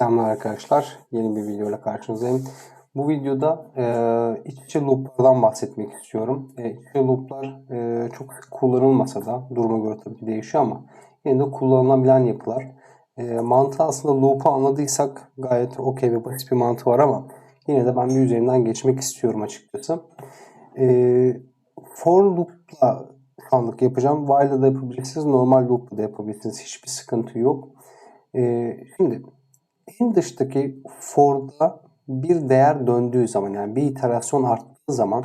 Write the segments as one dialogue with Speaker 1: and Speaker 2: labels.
Speaker 1: Selamlar arkadaşlar. Yeni bir videoyla karşınızdayım. Bu videoda e, iç içe looplardan bahsetmek istiyorum. E, iç içe looplar e, çok kullanılmasa da duruma göre tabii ki değişiyor ama yine de kullanılabilen yapılar. E, mantığı aslında loop'u anladıysak gayet okey ve basit bir mantığı var ama yine de ben bir üzerinden geçmek istiyorum açıkçası. E, for loop'la şu anlık yapacağım. While'da da yapabilirsiniz. Normal loop'la da yapabilirsiniz. Hiçbir sıkıntı yok. E, şimdi en dıştaki for'da bir değer döndüğü zaman yani bir iterasyon arttığı zaman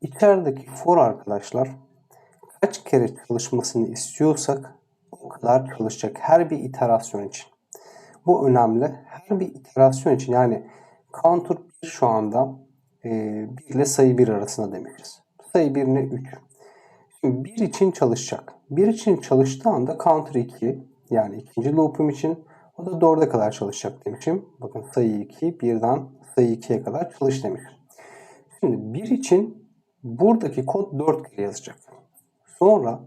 Speaker 1: içerideki for arkadaşlar kaç kere çalışmasını istiyorsak o kadar çalışacak her bir iterasyon için. Bu önemli. Her bir iterasyon için yani counter 1 şu anda e, 1 ile sayı 1 arasında demişiz. Sayı 1 ne 3. Şimdi 1 için çalışacak. 1 için çalıştığı anda counter 2 yani ikinci loop'um için o da 4'e kadar çalışacak demişim. Bakın sayı 2 birden sayı 2'ye kadar çalış demiş. Şimdi 1 için buradaki kod 4 kere yazacak. Sonra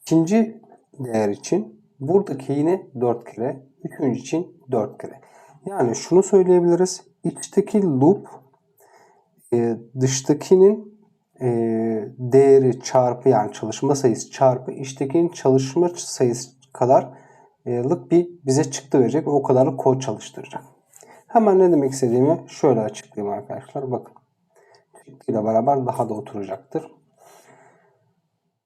Speaker 1: ikinci değer için buradaki yine 4 kere, üçüncü için 4 kere. Yani şunu söyleyebiliriz. İçteki loop e, dıştakinin e, değeri çarpı yani çalışma sayısı çarpı içtekinin çalışma sayısı kadar lık bir bize çıktı verecek ve o kadarlık kod çalıştıracak. Hemen ne demek istediğimi şöyle açıklayayım arkadaşlar. Bakın. Çıktıyla beraber daha da oturacaktır.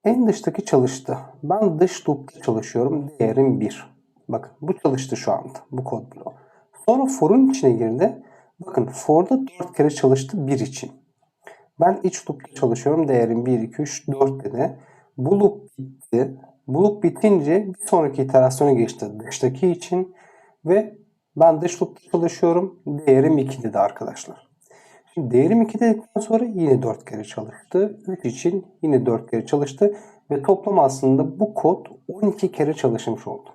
Speaker 1: En dıştaki çalıştı. Ben dış loop'ta çalışıyorum. Değerim 1. Bakın bu çalıştı şu anda. Bu kod bloğu. Sonra for'un içine girdi. Bakın for'da 4 kere çalıştı 1 için. Ben iç loop'ta çalışıyorum. Değerim 1, 2, 3, 4 dedi. Bu loop bitti. Loop bitince bir sonraki iterasyona geçti dıştaki için ve ben dış loop'ta çalışıyorum. Değerim 2 dedi arkadaşlar. Şimdi değerim 2 dedikten sonra yine 4 kere çalıştı. 3 için yine 4 kere çalıştı. Ve toplam aslında bu kod 12 kere çalışmış oldu.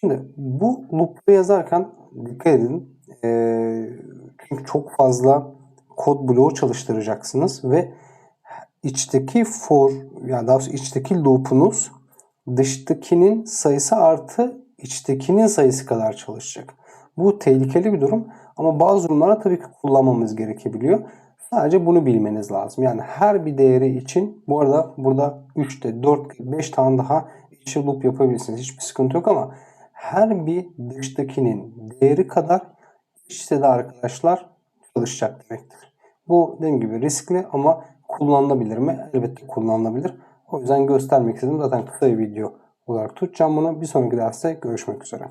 Speaker 1: Şimdi bu loop'u yazarken dikkat edin. Ee, çünkü çok fazla kod bloğu çalıştıracaksınız ve içteki for yani daha doğrusu içteki loop'unuz dıştakinin sayısı artı içtekinin sayısı kadar çalışacak. Bu tehlikeli bir durum ama bazı durumlarda tabii ki kullanmamız gerekebiliyor. Sadece bunu bilmeniz lazım. Yani her bir değeri için bu arada burada 3'te 4, 5 tane daha içi loop yapabilirsiniz. Hiçbir sıkıntı yok ama her bir dıştakinin değeri kadar içte de arkadaşlar çalışacak demektir. Bu dediğim gibi riskli ama kullanılabilir mi? Elbette kullanılabilir. O yüzden göstermek istedim. Zaten kısa bir video olarak tutacağım bunu. Bir sonraki derste görüşmek üzere.